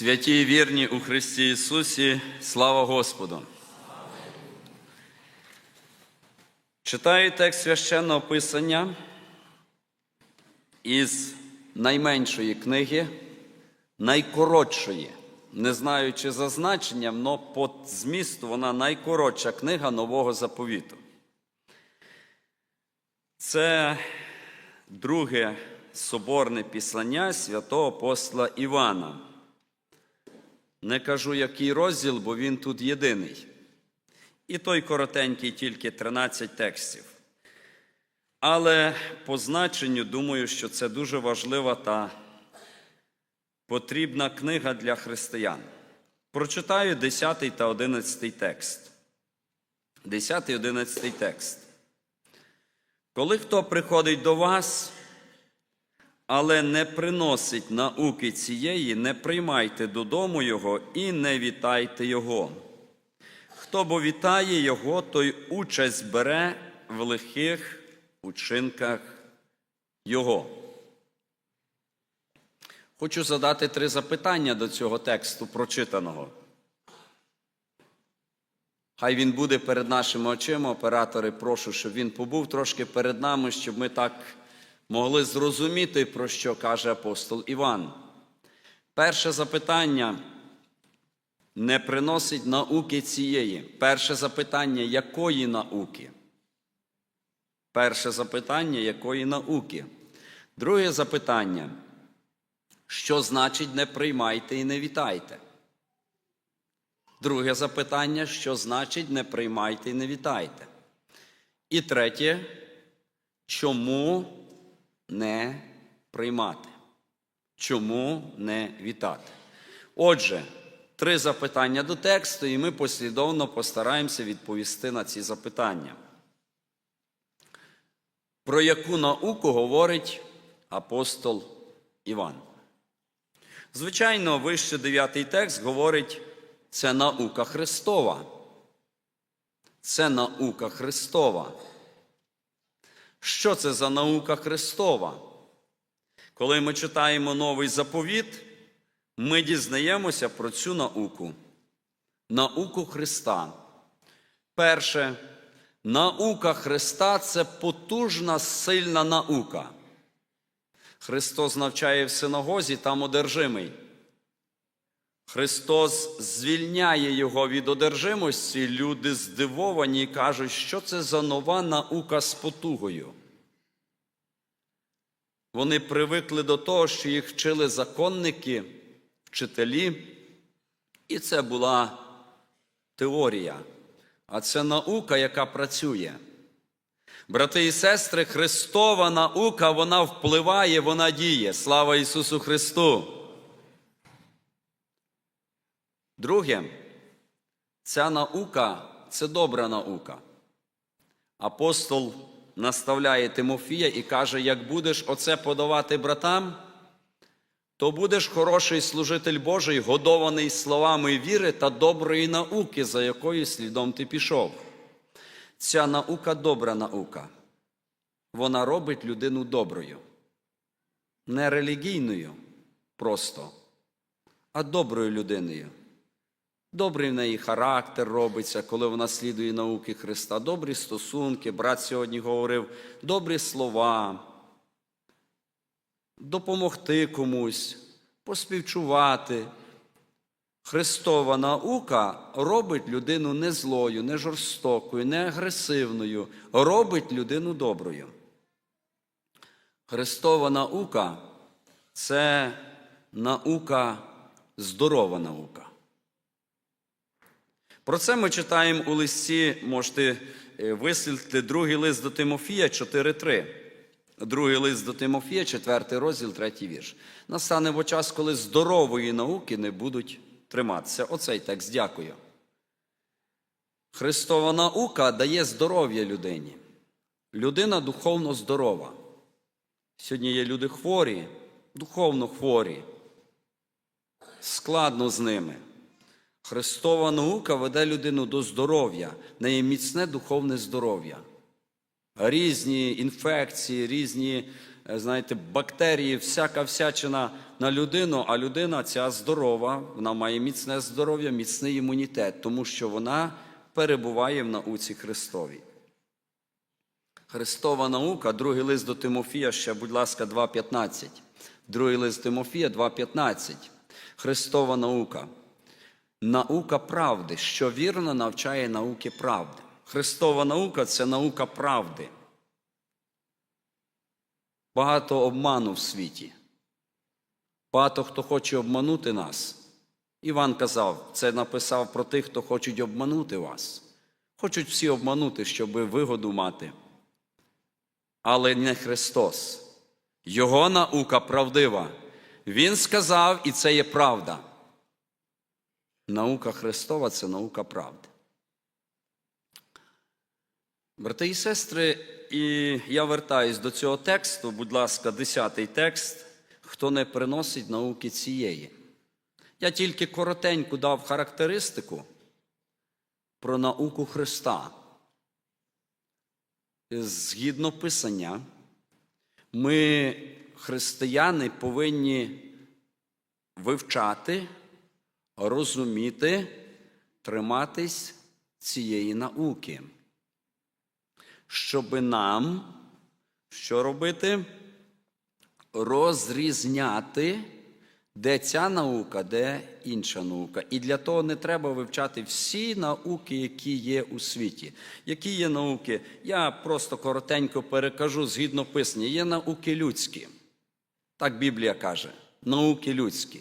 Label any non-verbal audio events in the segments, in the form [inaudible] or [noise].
Святі і вірні у Христі Ісусі, слава Господу! Читаю текст священного Писання із найменшої книги, найкоротшої. Не знаю, чи за але по змісту вона найкоротша книга Нового заповіту. Це друге соборне післання святого апостола Івана. Не кажу, який розділ, бо він тут єдиний. І той коротенький, тільки 13 текстів. Але по значенню думаю, що це дуже важлива та потрібна книга для християн. Прочитаю 10 та 11 текст. 10 і 11 текст. Коли хто приходить до вас, але не приносить науки цієї, не приймайте додому його і не вітайте його. Хто бо вітає його, той участь бере в лихих учинках його. Хочу задати три запитання до цього тексту прочитаного. Хай він буде перед нашими очима, оператори, прошу, щоб він побув трошки перед нами, щоб ми так могли зрозуміти, про що каже апостол Іван. Перше запитання не приносить науки цієї. Перше запитання, якої науки? Перше запитання, якої науки? Друге запитання, що значить не приймайте і не вітайте? Друге запитання, що значить не приймайте і не вітайте? І третє, чому не приймати? Чому не вітати? Отже, три запитання до тексту, і ми послідовно постараємося відповісти на ці запитання. Про яку науку говорить апостол Іван? Звичайно, вище дев'ятий текст говорить, це наука Христова. Це наука Христова. Що це за наука Христова? Коли ми читаємо новий заповіт, ми дізнаємося про цю науку. Науку Христа. Перше, наука Христа це потужна, сильна наука. Христос навчає в синагозі, там одержимий. Христос звільняє його від одержимості. Люди здивовані і кажуть, що це за нова наука з потугою. Вони привикли до того, що їх вчили законники, вчителі, і це була теорія. А це наука, яка працює. Брати і сестри, Христова наука, вона впливає, вона діє. Слава Ісусу Христу! Друге, ця наука це добра наука. Апостол наставляє Тимофія і каже: як будеш оце подавати братам, то будеш хороший служитель Божий, годований словами віри та доброї науки, за якою слідом ти пішов. Ця наука добра наука. Вона робить людину доброю, не релігійною просто, а доброю людиною. Добрий в неї характер робиться, коли вона слідує науки Христа. Добрі стосунки, брат сьогодні говорив, добрі слова, допомогти комусь, поспівчувати. Христова наука робить людину не злою, не жорстокою, не агресивною, робить людину доброю. Христова наука це наука, здорова наука. Про це ми читаємо у листі, можете вислідити другий лист до Тимофія 4.3. Другий лист до Тимофія, 4 розділ, 3 вірш. Настане в час, коли здорової науки не будуть триматися. Оцей текст дякую. Христова наука дає здоров'я людині. Людина духовно здорова. Сьогодні є люди хворі, духовно хворі. Складно з ними. Христова наука веде людину до здоров'я, неї міцне духовне здоров'я. Різні інфекції, різні е, знаєте, бактерії, всяка всячина на людину, а людина ця здорова, вона має міцне здоров'я, міцний імунітет, тому що вона перебуває в науці Христовій. Христова наука, другий лист до Тимофія, ще, будь ласка, 2.15. Другий лист Тимофія 2.15. Христова наука. Наука правди, що вірно навчає науки правди. Христова наука це наука правди. Багато обману в світі. Багато хто хоче обманути нас. Іван казав, це написав про тих, хто хочуть обманути вас. Хочуть всі обманути, щоб вигоду мати. Але не Христос. Його наука правдива. Він сказав, і це є правда. Наука Христова це наука правди. Брати і сестри, і я вертаюсь до цього тексту, будь ласка, десятий текст, хто не приносить науки цієї. Я тільки коротенько дав характеристику про науку Христа. Згідно Писання, ми, християни, повинні вивчати, розуміти, триматись цієї науки щоб нам що робити? Розрізняти, де ця наука, де інша наука. І для того не треба вивчати всі науки, які є у світі. Які є науки? Я просто коротенько перекажу згідно писання. Є науки людські. Так Біблія каже, науки людські.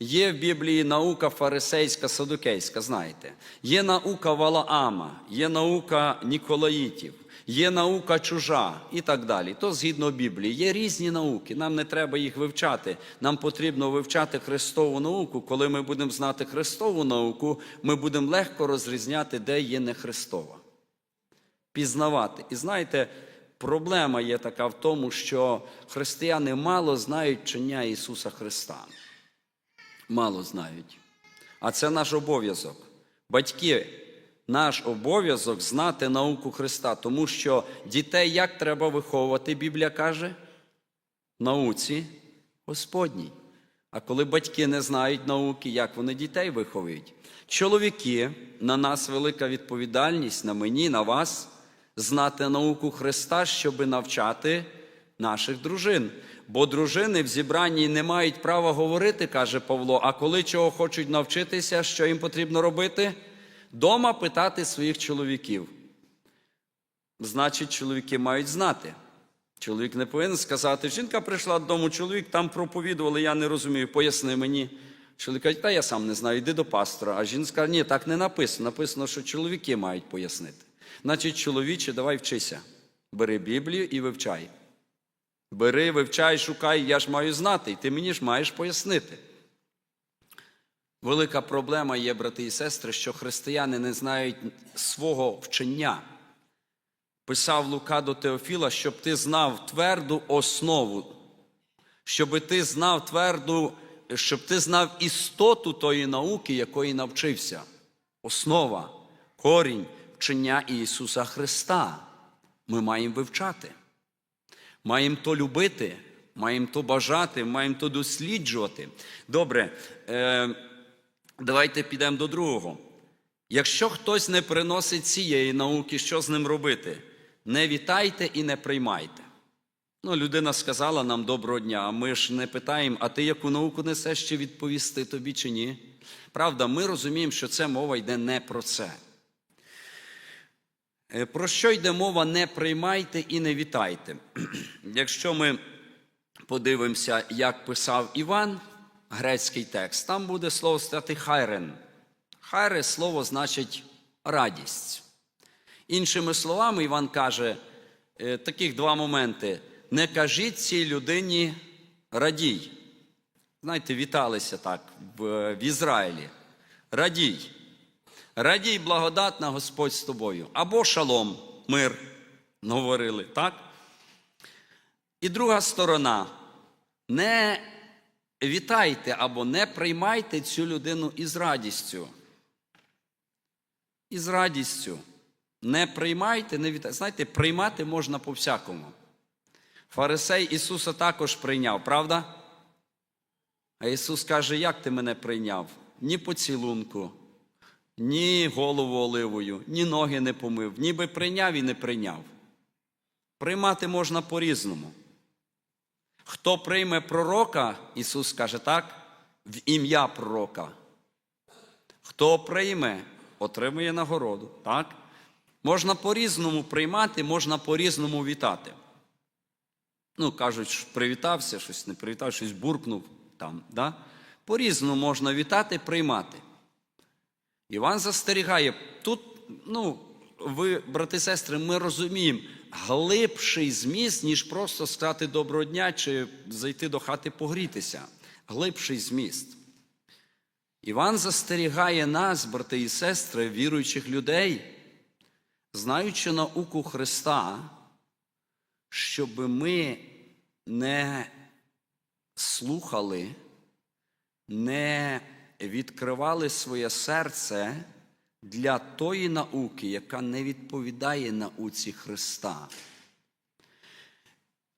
Є в Біблії наука фарисейська, садукейська, знаєте. Є наука Валаама, є наука Ніколаїтів, є наука чужа і так далі. То згідно Біблії. Є різні науки, нам не треба їх вивчати. Нам потрібно вивчати Христову науку. Коли ми будемо знати Христову науку, ми будемо легко розрізняти, де є не Христова. Пізнавати. І знаєте, проблема є така в тому, що християни мало знають вчення Ісуса Христа мало знають. А це наш обов'язок. Батьки, наш обов'язок знати науку Христа, тому що дітей як треба виховувати, Біблія каже? Науці Господній. А коли батьки не знають науки, як вони дітей виховують? Чоловіки, на нас велика відповідальність, на мені, на вас, знати науку Христа, щоб навчати наших дружин. Бо дружини в зібранні не мають права говорити, каже Павло. А коли чого хочуть навчитися, що їм потрібно робити? Дома питати своїх чоловіків. Значить, чоловіки мають знати. Чоловік не повинен сказати, жінка прийшла додому, чоловік там проповідували, я не розумію, поясни мені. Чоловік каже, та я сам не знаю, йди до пастора. А жінка каже, ні, так не написано. Написано, що чоловіки мають пояснити. Значить, чоловіче, давай вчися. Бери Біблію і вивчай. Бери, вивчай, шукай, я ж маю знати, і ти мені ж маєш пояснити. Велика проблема є, брати і сестри, що християни не знають свого вчення. Писав Лука до Теофіла, щоб ти знав тверду основу, щоб ти знав тверду, щоб ти знав істоту тої науки, якої навчився. Основа, корінь вчення Ісуса Христа. Ми маємо вивчати. Маємо то любити, маємо то бажати, маємо то досліджувати. Добре, е, давайте підемо до другого. Якщо хтось не приносить цієї науки, що з ним робити? Не вітайте і не приймайте. Ну, людина сказала нам доброго дня, а ми ж не питаємо, а ти яку науку несеш чи відповісти тобі чи ні? Правда, ми розуміємо, що це мова йде не про це. Е, Про що йде мова, не приймайте і не вітайте. [clears throat] Якщо ми подивимося, як писав Іван, грецький текст, там буде слово стати хайрен. Хайре слово значить радість. Іншими словами, Іван каже е, таких два моменти: не кажіть цій людині радій. Знаєте, віталися так в, в Ізраїлі. Радій. Радій, благодатна Господь з тобою. Або шалом, мир, [laughs] говорили, так? І друга сторона. Не вітайте або не приймайте цю людину із радістю. Із радістю. Не приймайте, не вітайте. Знаєте, приймати можна по-всякому. Фарисей Ісуса також прийняв, правда? А Ісус каже, як ти мене прийняв? Ні поцілунку, ні голову оливою, ні ноги не помив, ніби прийняв і не прийняв. Приймати можна по-різному. Хто прийме пророка, Ісус каже так, в ім'я пророка. Хто прийме, отримує нагороду. Так? Можна по-різному приймати, можна по-різному вітати. Ну, кажуть, що привітався, щось не привітав, щось буркнув там. Да? По-різному можна вітати, приймати. Іван застерігає, тут, ну, ви, брати і сестри, ми розуміємо глибший зміст, ніж просто сказати доброго дня чи зайти до хати погрітися. Глибший зміст. Іван застерігає нас, брати і сестри, віруючих людей, знаючи науку Христа, щоб ми не слухали, не відкривали своє серце для тої науки, яка не відповідає науці Христа.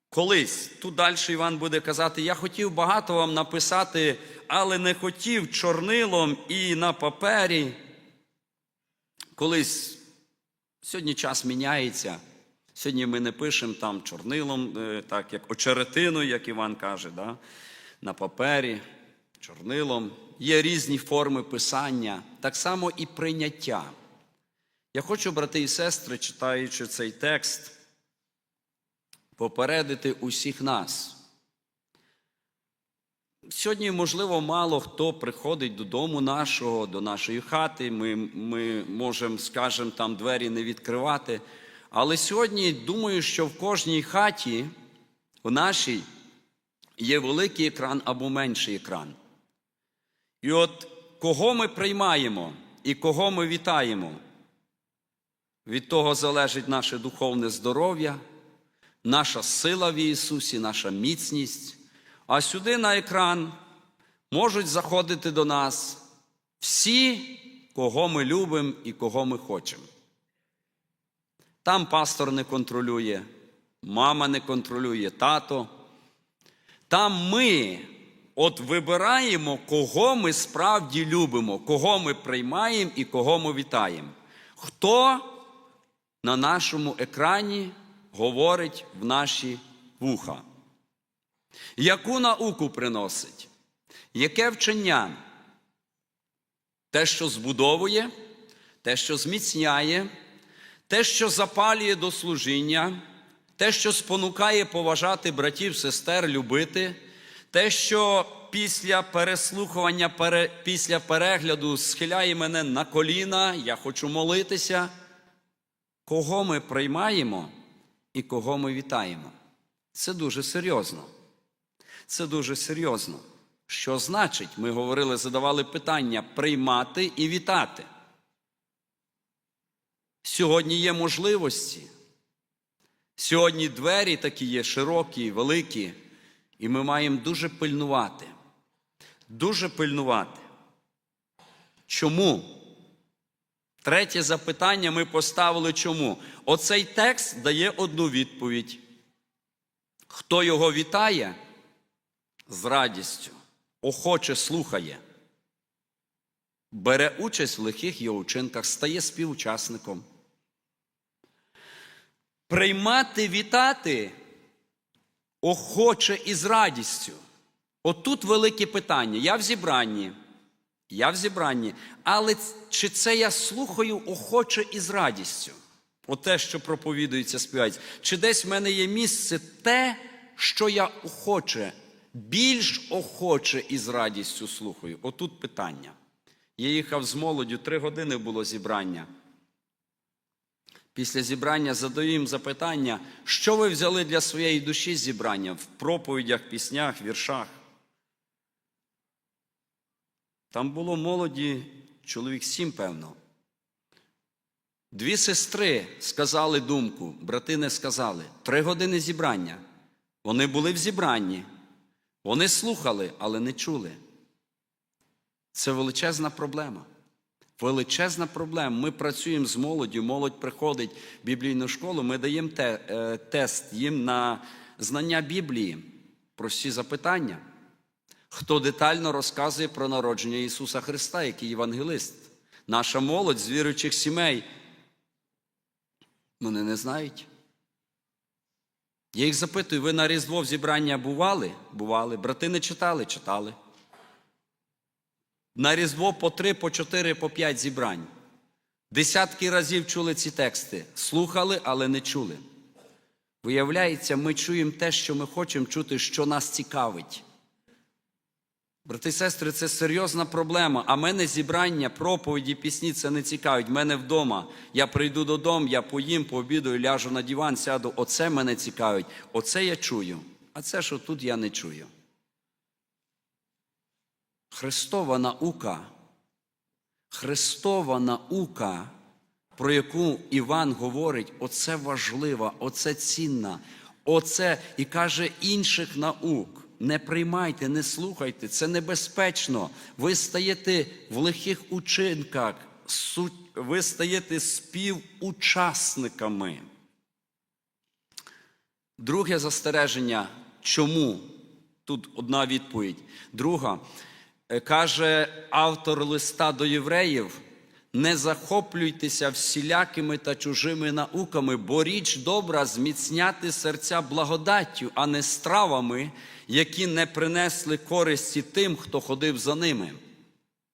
Колись тут далі Іван буде казати: я хотів багато вам написати, але не хотів чорнилом і на папері. Колись сьогодні час міняється. Сьогодні ми не пишемо там чорнилом, е, так як очеретиною, як Іван каже, да? на папері, чорнилом. Є різні форми писання, так само і прийняття. Я хочу, брати і сестри, читаючи цей текст, попередити усіх нас. Сьогодні, можливо, мало хто приходить додому нашого, до нашої хати. Ми, ми можемо, скажімо, там двері не відкривати. Але сьогодні думаю, що в кожній хаті, у нашій, є великий екран або менший екран. І от кого ми приймаємо і кого ми вітаємо, від того залежить наше духовне здоров'я, наша сила в Ісусі, наша міцність. А сюди на екран можуть заходити до нас всі, кого ми любимо і кого ми хочемо. Там пастор не контролює, мама не контролює, тато. Там ми от вибираємо, кого ми справді любимо, кого ми приймаємо і кого ми вітаємо. Хто на нашому екрані говорить в наші вуха? Яку науку приносить? Яке вчення? Те, що збудовує, те, що зміцняє, те, що запалює до служіння, те, що спонукає поважати братів, сестер, любити, те, що після переслухування, пере, після перегляду схиляє мене на коліна, я хочу молитися. Кого ми приймаємо і кого ми вітаємо? Це дуже серйозно. Це дуже серйозно. Що значить, ми говорили, задавали питання приймати і вітати. Сьогодні є можливості. Сьогодні двері такі є широкі, великі, і ми маємо дуже пильнувати. Дуже пильнувати. Чому? Третє запитання ми поставили чому? Оцей текст дає одну відповідь. Хто його вітає? З радістю, охоче слухає, бере участь в лихих його учинках, стає співучасником. Приймати, вітати охоче і з радістю. Отут велике питання. Я в зібранні. Я в зібранні. Але чи це я слухаю охоче і з радістю? Оте, що проповідується, співається. Чи десь в мене є місце те, що я охоче, більш охоче і з радістю слухаю? Отут питання. Я їхав з молоддю, три години було зібрання. Після зібрання задаю їм запитання, що ви взяли для своєї душі зібрання в проповідях, піснях, віршах. Там було молоді чоловік сім, певно. Дві сестри сказали думку, брати не сказали. Три години зібрання. Вони були в зібранні. Вони слухали, але не чули. Це величезна проблема. Величезна проблема. Ми працюємо з молоддю, молодь приходить в біблійну школу, ми даємо те, е, тест їм на, знання Біблії, прості запитання. Хто детально розказує про народження Ісуса Христа, який євангелист? Наша молодь з віруючих сімей. Вони не знають. Я їх запитую, ви на Різдво в зібрання бували? Бували. Брати не читали? Читали. На Різдво по три, по чотири, по п'ять зібрань. Десятки разів чули ці тексти. Слухали, але не чули. Виявляється, ми чуємо те, що ми хочемо чути, що нас цікавить. Брати і сестри, це серйозна проблема. А мене зібрання, проповіді, пісні це не цікавить. Мене вдома. Я прийду додому, я поїм, пообідаю, ляжу на диван, сяду. Оце мене цікавить. Оце я чую. А це, що тут я не чую. Христова наука, Христова наука, про яку Іван говорить, оце важлива, оце цінна, оце і каже інших наук. Не приймайте, не слухайте, це небезпечно. Ви стаєте в лихих учинках, ви стаєте співучасниками. Друге застереження, чому? Тут одна відповідь. Друга, каже автор листа до євреїв: не захоплюйтеся всілякими та чужими науками, бо річ добра зміцняти серця благодаттю, а не стравами, які не принесли користі тим, хто ходив за ними.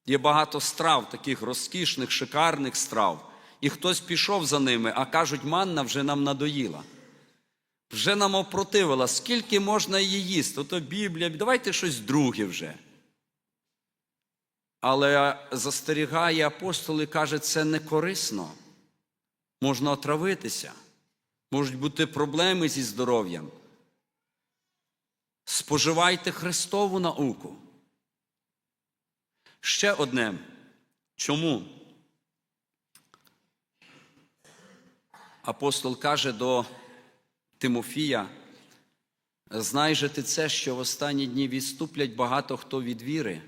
Є багато страв, таких розкішних, шикарних страв. І хтось пішов за ними, а кажуть, манна вже нам надоїла. Вже нам опротивила, скільки можна її їсти, ото Біблія, давайте щось друге вже. Але застерігає апостол і каже, це не корисно. Можна отравитися, можуть бути проблеми зі здоров'ям. Споживайте Христову науку. Ще одне. Чому? Апостол каже до Тимофія, знай же ти це, що в останні дні відступлять багато хто від віри,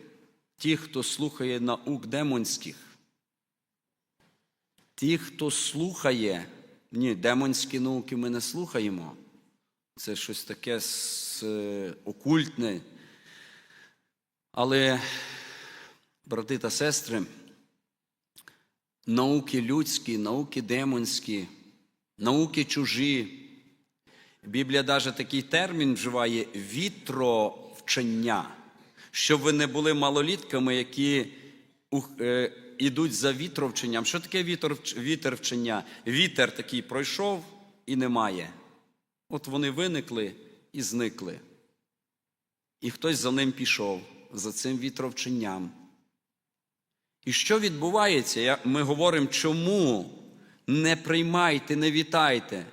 ті, хто слухає наук демонських. Ті, хто слухає, ні, демонські науки ми не слухаємо. Це щось таке е, окультне. Але, брати та сестри, науки людські, науки демонські, науки чужі. Біблія навіть такий термін вживає вітровчення, щоб ви не були малолітками, які ух- е, за вітровченням. Що таке вітер, вітервчення? Вітер такий пройшов і немає. От вони виникли і зникли. І хтось за ним пішов, за цим вітровченням. І що відбувається? Ми говоримо, чому не приймайте, не вітайте.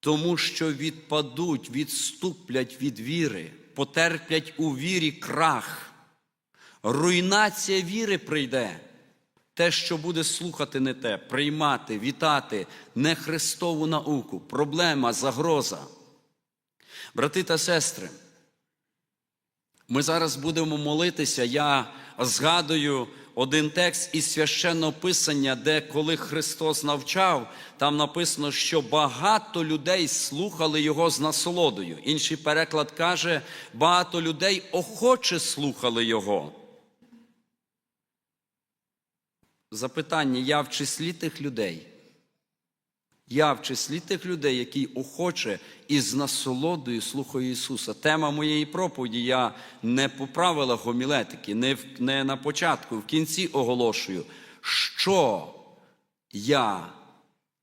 Тому що відпадуть, відступлять від віри, потерплять у вірі крах. Руйнація віри прийде. Те, що буде слухати не те, приймати, вітати не Христову науку, проблема, загроза. Брати та сестри, ми зараз будемо молитися. Я згадую один текст із священного писання, де коли Христос навчав, там написано, що багато людей слухали Його з насолодою. Інший переклад каже, багато людей охоче слухали Його. Запитання: я в числі тих людей. Я в числі тих людей, які охоче і з насолодою слухаю Ісуса. Тема моєї проповіді я не по правилах гомілетики, не, в, не на початку, в кінці оголошую, що я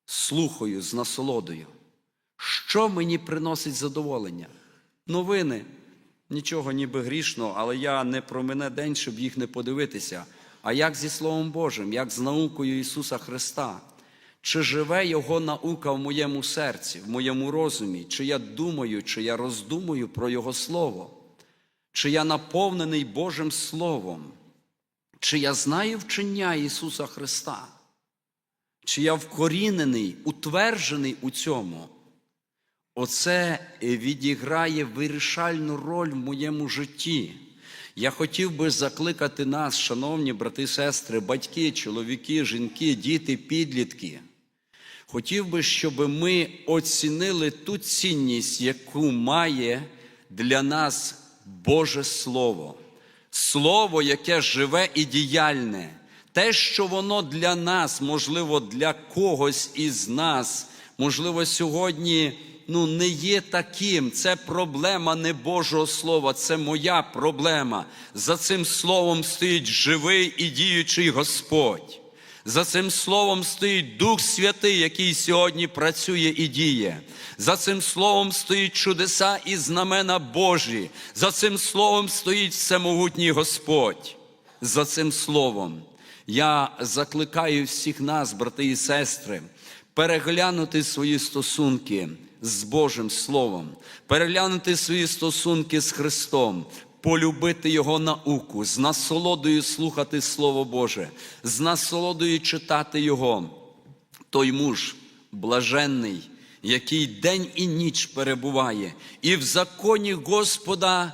слухаю з насолодою, що мені приносить задоволення. Новини, нічого ніби грішного, але я не про мене день, щоб їх не подивитися. А як зі Словом Божим, як з наукою Ісуса Христа? Чи живе Його наука в моєму серці, в моєму розумі, чи я думаю, чи я роздумую про Його Слово, чи я наповнений Божим Словом, чи я знаю вчення Ісуса Христа, чи я вкорінений, утверджений у цьому? Оце відіграє вирішальну роль в моєму житті. Я хотів би закликати нас, шановні брати, сестри, батьки, чоловіки, жінки, діти, підлітки, Хотів би, щоб ми оцінили ту цінність, яку має для нас Боже Слово. Слово, яке живе і діяльне, те, що воно для нас, можливо, для когось із нас, можливо, сьогодні ну, не є таким. Це проблема не Божого Слова, це моя проблема. За цим словом стоїть живий і діючий Господь. За цим словом стоїть Дух Святий, який сьогодні працює і діє. За цим словом стоїть чудеса і знамена Божі. За цим словом стоїть всемогутній Господь. За цим словом я закликаю всіх нас, брати і сестри, переглянути свої стосунки з Божим Словом, переглянути свої стосунки з Христом, полюбити Його науку, з насолодою слухати Слово Боже, з насолодою читати Його. Той муж блаженний, який день і ніч перебуває, і в законі Господа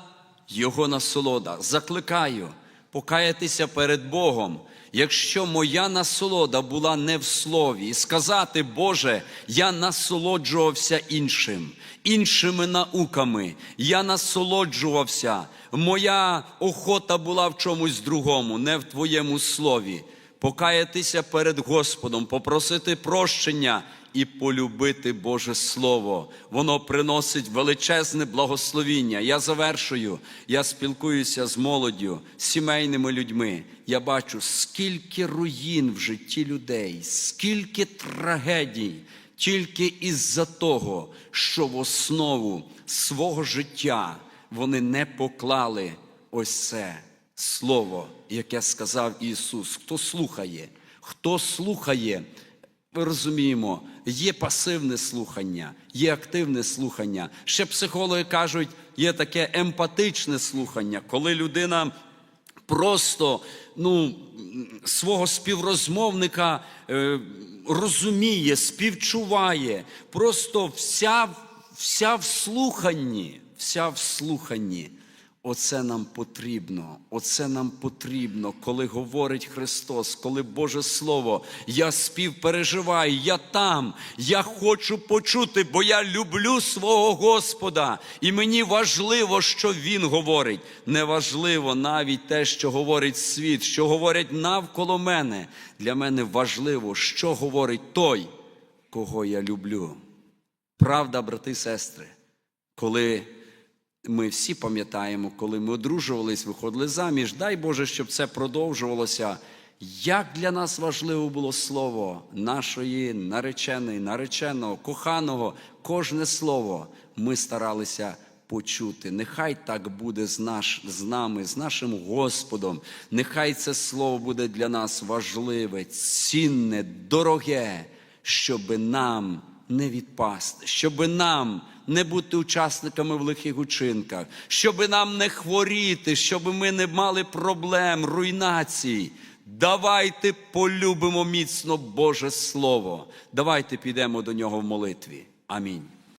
Його насолода. Закликаю покаятися перед Богом. Якщо моя насолода була не в слові, і сказати, Боже, я насолоджувався іншим, іншими науками, я насолоджувався, моя охота була в чомусь другому, не в Твоєму слові. Покаятися перед Господом, попросити прощення і полюбити Боже Слово. Воно приносить величезне благословіння. Я завершую. Я спілкуюся з молоддю, сімейними людьми. Я бачу, скільки руїн в житті людей, скільки трагедій, тільки із-за того, що в основу свого життя вони не поклали ось це слово, яке сказав Ісус. Хто слухає, хто слухає, ми розуміємо, є пасивне слухання, є активне слухання. Ще психологи кажуть, є таке емпатичне слухання, коли людина просто ну, свого співрозмовника е, розуміє, співчуває, просто вся, вся в слуханні, вся в слуханні. Оце нам потрібно, оце нам потрібно, коли говорить Христос, коли Боже Слово, я співпереживаю, я там, я хочу почути, бо я люблю свого Господа, і мені важливо, що Він говорить. Неважливо навіть те, що говорить світ, що говорять навколо мене. Для мене важливо, що говорить той, кого я люблю. Правда, брати і сестри, коли ми всі пам'ятаємо, коли ми одружувались, виходили заміж. Дай Боже, щоб це продовжувалося. Як для нас важливо було слово нашої нареченої, нареченого, коханого, кожне слово ми старалися почути. Нехай так буде з, наш, з нами, з нашим Господом. Нехай це слово буде для нас важливе, цінне, дороге, щоби нам не відпасти, щоби нам не бути учасниками в лихих учинках, щоби нам не хворіти, щоби ми не мали проблем, руйнацій. Давайте полюбимо міцно Боже Слово. Давайте підемо до нього в молитві. Амінь.